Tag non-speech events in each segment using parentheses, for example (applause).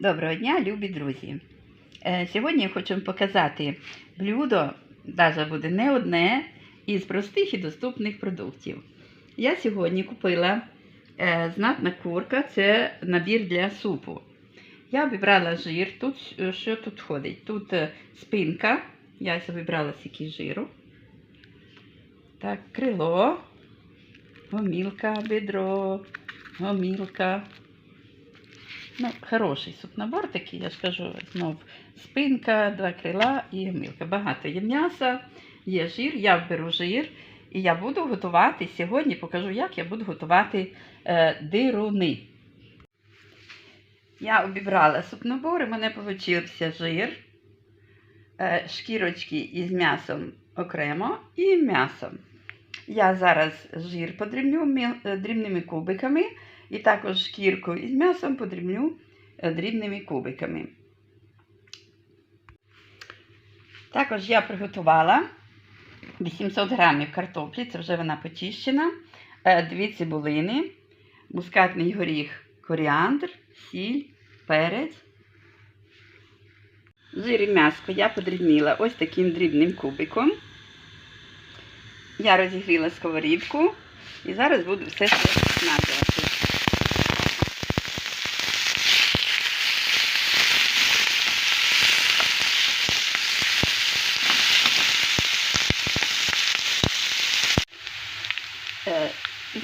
Доброго дня, любі друзі! Е, Сьогодні я хочу вам показати блюдо, навіть буде не одне, із простих і доступних продуктів. Я сьогодні купила е, знатна курка, це набір для супу. Я вибрала жир. Тут е, що тут входить? Тут спинка, я вибрала стільки жиру. Так, крило, гомілка, бедро, гомілка. Ну, хороший супнабор такий, я ж кажу, знов спинка, два крила і гомілка. Багато є м'яса, є жир, я беру жир. І я буду готувати сьогодні, покажу, як я буду готувати е, дируни. Я обібрала супнабор, і мене вийшов жир, е, шкірочки із м'ясом окремо і м'ясом. Я зараз жир подрібню е, дрібними кубиками. І також шкірку із м'ясом подрібню е, дрібними кубиками. Також я приготувала 800 грамів картоплі, це вже вона почищена, е, дві цибулини, мускатний горіх, коріандр, сіль, перець. Жир і м'яско я подрібнила ось таким дрібним кубиком. Я розігріла сковорідку і зараз буду все це смажувати. Е,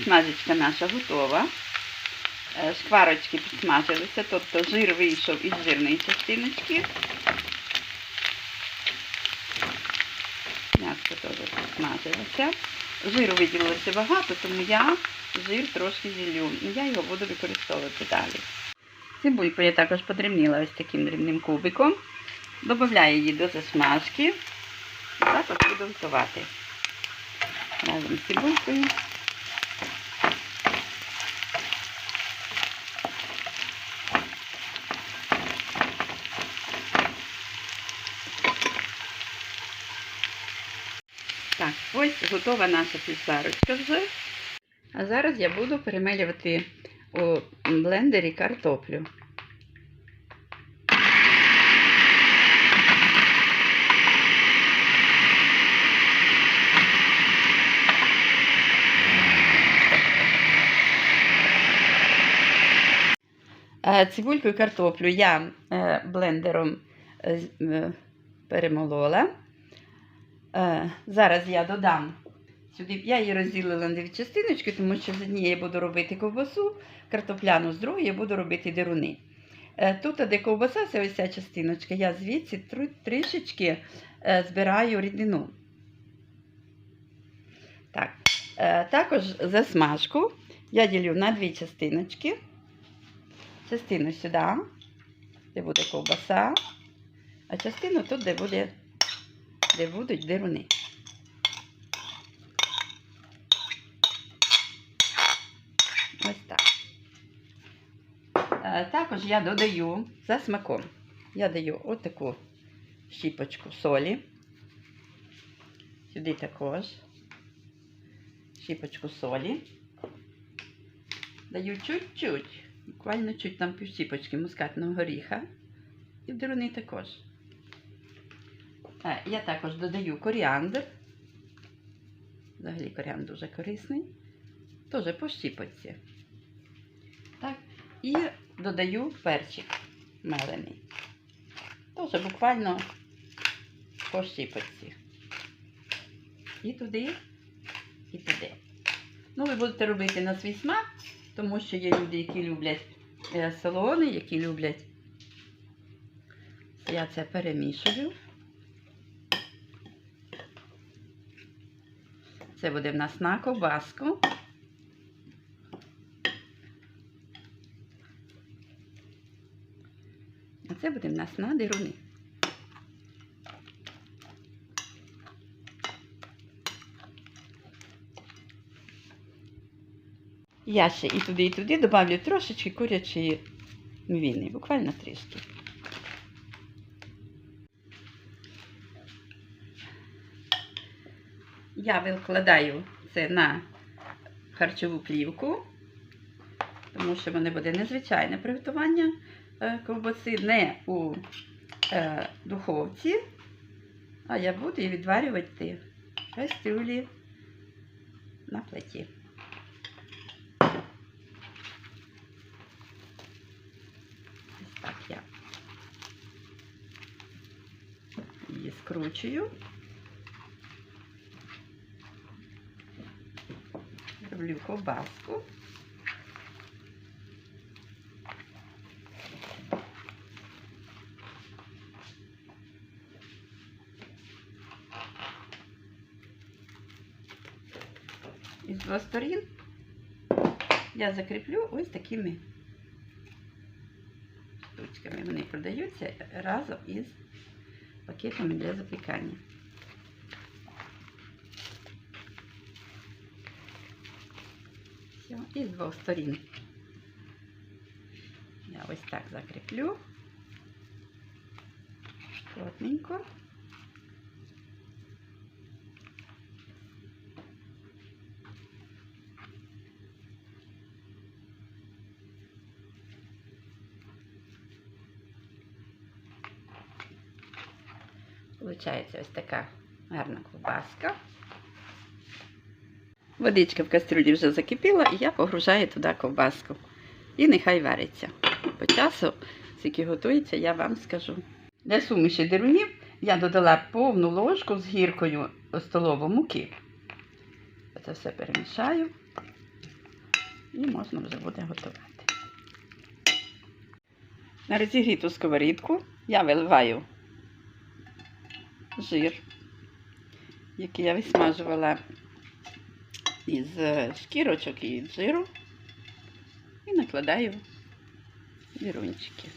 Підсмажечка наша готова. Е, Шкварочки підсмажилися, тобто жир вийшов із жирної частиночки. М'ясо теж підсмажилося. Жиру виділилося багато, тому я жир трошки зілю. Я його буду використовувати далі. Цибульку я також подрібнила ось таким дрібним кубиком. Добавляю її до засмажки. Також буду готувати разом з цибулькою. Ось готова наша підсарочка вже. А зараз я буду перемелювати у блендері картоплю. Е, Цибульку і картоплю я е, блендером е, перемолола. Е, Зараз я додам сюди, я її розділила на дві частиночки, тому що з однієї буду робити ковбасу, картопляну, з другої буду робити деруни. Е, Тут, де ковбаса, це ось ця частиночка, я звідси трішечки е, збираю рідину. Так. Також засмажку я ділю на дві частиночки. Частину сюди, де буде ковбаса, а частину тут, де, буде, де будуть деруни. Ось так. Е, Також я додаю за смаком. Я даю отаку щіпочку солі. Сюди також щіпочку солі. Даю чуть-чуть, буквально чуть там півщіпочки мускатного горіха. І в деруни також. Е, Я також додаю коріандр. Взагалі коріандр дуже корисний. Теж по щіпочці. Так. І додаю перчик мелений. Теж буквально по щіпочці. І туди, і туди. Ну, ви будете робити на свій смак, тому що є люди, які люблять е, солони, які люблять. Я це перемішую. Це буде в нас на ковбаску. А це буде в нас на дируни. Я ще і туди, і туди добавлю трошечки курячої мівіни, буквально трішки. Я викладаю це на харчову плівку, тому що в мене буде незвичайне приготування. е, ковбаси не у е, духовці, а я буду її відварювати в кастрюлі на плиті. Ось так я її скручую. Роблю ковбаску. І з двох сторін я закріплю ось такими штучками. Вони продаються разом із пакетами для запікання. І з двох сторін. Я ось так закріплю. Плотненько. Получається ось така гарна ковбаска. Водичка в кастрюлі вже закипіла, і я погружаю туди ковбаску. І нехай вариться. По часу, скільки готується, я вам скажу. Для суміші дерунів я додала повну ложку з гіркою столову муки. Це все перемішаю і можна вже буде готувати. На розігріту сковорідку я виливаю жир, який я висмажувала із шкірочок і жиру, і накладаю вірунчики.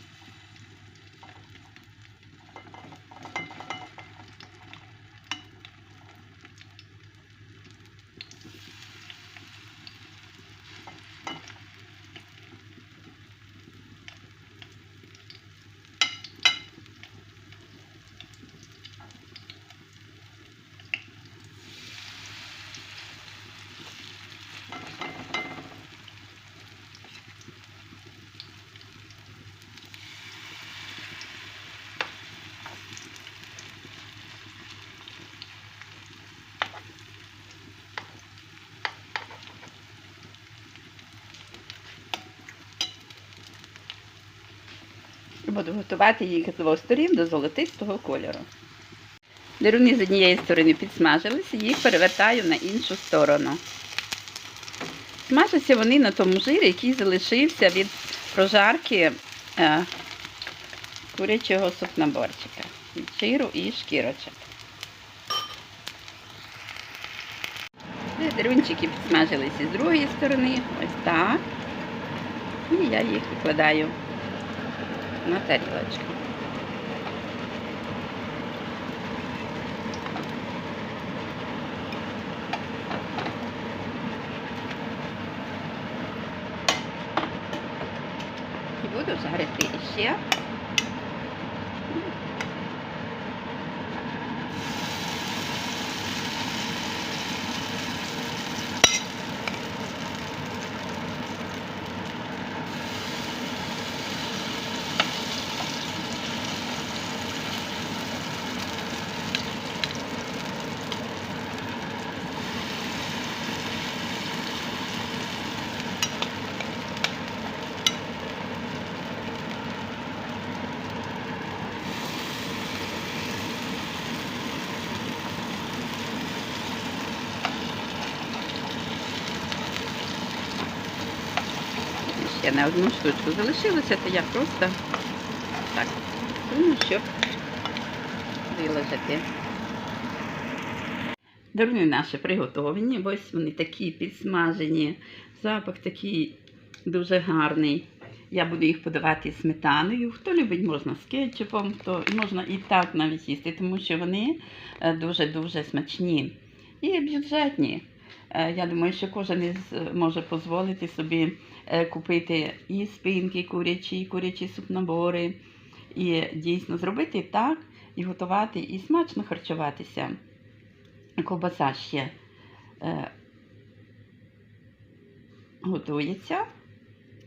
Буду готувати їх з двох сторін до золотистого кольору. Деруни з однієї сторони підсмажилися, їх перевертаю на іншу сторону. Смажаться вони на тому жирі, який залишився від прожарки е, курячого супнаборчика. Від жиру і шкірочок. Дерунчики підсмажилися з другої сторони, ось так. І я їх викладаю на тарілочку. І буду жарити іще. Ще на одну штучку залишилося, то я просто так суну, щоб виложити. Даруни наші приготовані, ось вони такі підсмажені, запах такий дуже гарний. Я буду їх подавати сметаною. Хто любить, можна з кетчупом, то можна і так навіть їсти, тому що вони е, дуже-дуже смачні і бюджетні. Е, Я думаю, що кожен е, може дозволити собі е, купити і спинки курячі, і курячі супнабори, і дійсно зробити так, і готувати, і смачно харчуватися. Ковбаса ще готується.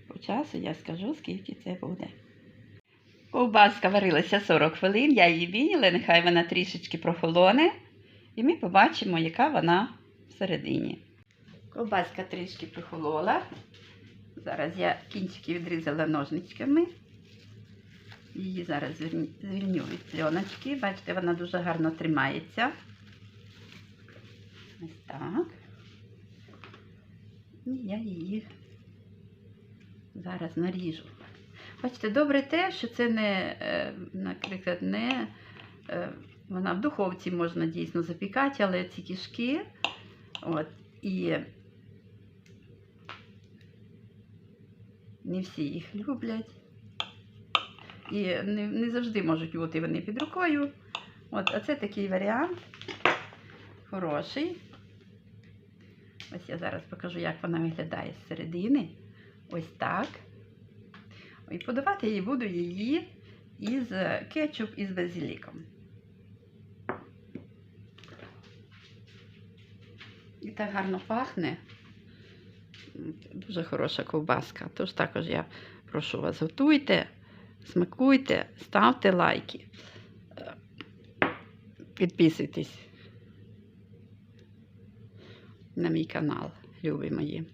По часу я скажу, скільки це буде. Ковбаска варилася 40 хвилин, я її вініла, нехай вона трішечки прохолоне, і ми побачимо, яка вона всередині. Ковбаска трішки прохолола. Зараз я кінчики відрізала ножничками. Її зараз звільню від пленочки. Бачите, вона дуже гарно тримається. Ось так. І я її зараз наріжу. Бачите, добре те, що це не, е, наприклад, не е, вона в духовці можна дійсно запікати, але ці кішки, от, і не всі їх люблять. І не, не завжди можуть бути вони під рукою. От, а це такий варіант хороший. Ось я зараз покажу, як вона виглядає з середини. Ось так. І подавати її буду її із кетчуп із базиліком. І так гарно пахне. Дуже хороша ковбаска. Тож також я прошу вас, готуйте, смакуйте, ставте лайки, підписуйтесь на мій канал, любі мої.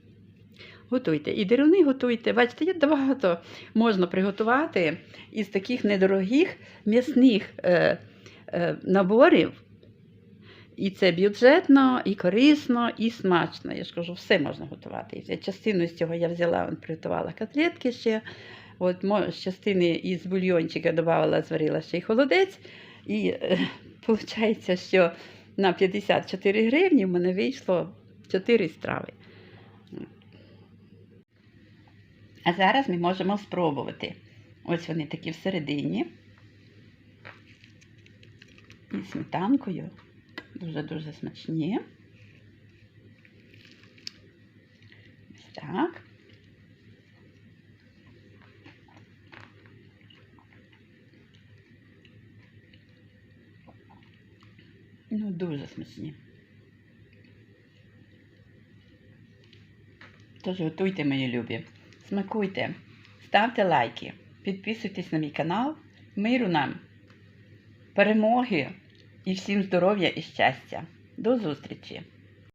Готуйте. І деруни готуйте. Бачите, є багато можна приготувати із таких недорогих м'ясних е, е, наборів. І це бюджетно, і корисно, і смачно. Я ж кажу, все можна готувати. І частину з цього я взяла, он, приготувала котлетки ще. От з частини із бульйончика додавала, зварила ще й холодець. І (laughs) виходить, що на 54 гривні в мене вийшло 4 страви. А зараз ми можемо спробувати. Ось вони такі всередині. І сметанкою. Дуже-дуже смачні. Ось так. Ну, дуже смачні. Тож готуйте, мої любі. Смакуйте, ставте лайки, підписуйтесь на мій канал. Миру нам, перемоги і всім здоров'я і щастя. До зустрічі!